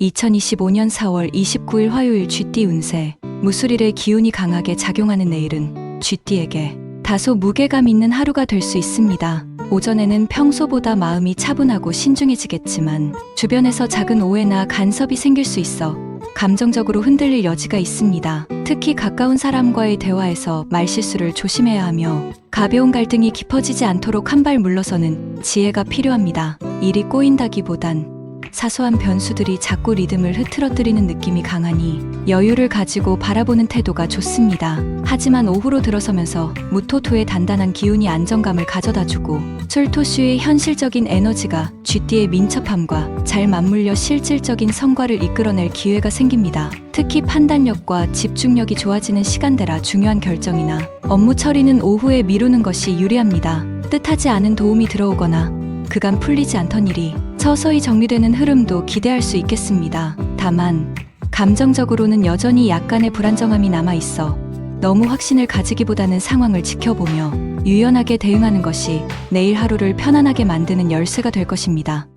2025년 4월 29일 화요일 쥐띠 운세. 무술일의 기운이 강하게 작용하는 내일은 쥐띠에게 다소 무게감 있는 하루가 될 수 있습니다. 오전에는 평소보다 마음이 차분하고 신중해지겠지만 주변에서 작은 오해나 간섭이 생길 수 있어 감정적으로 흔들릴 여지가 있습니다. 특히 가까운 사람과의 대화에서 말실수를 조심해야 하며 가벼운 갈등이 깊어지지 않도록 한 발 물러서는 지혜가 필요합니다. 일이 꼬인다기보단 사소한 변수들이 자꾸 리듬을 흐트러뜨리는 느낌이 강하니 여유를 가지고 바라보는 태도가 좋습니다. 하지만 오후로 들어서면서 무토토의 단단한 기운이 안정감을 가져다주고 술토슈의 현실적인 에너지가 쥐띠의 민첩함과 잘 맞물려 실질적인 성과를 이끌어낼 기회가 생깁니다. 특히 판단력과 집중력이 좋아지는 시간대라 중요한 결정이나 업무 처리는 오후에 미루는 것이 유리합니다. 뜻하지 않은 도움이 들어오거나 그간 풀리지 않던 일이 서서히 정리되는 흐름도 기대할 수 있겠습니다. 다만 감정적으로는 여전히 약간의 불안정함이 남아 있어 너무 확신을 가지기보다는 상황을 지켜보며 유연하게 대응하는 것이 내일 하루를 편안하게 만드는 열쇠가 될 것입니다.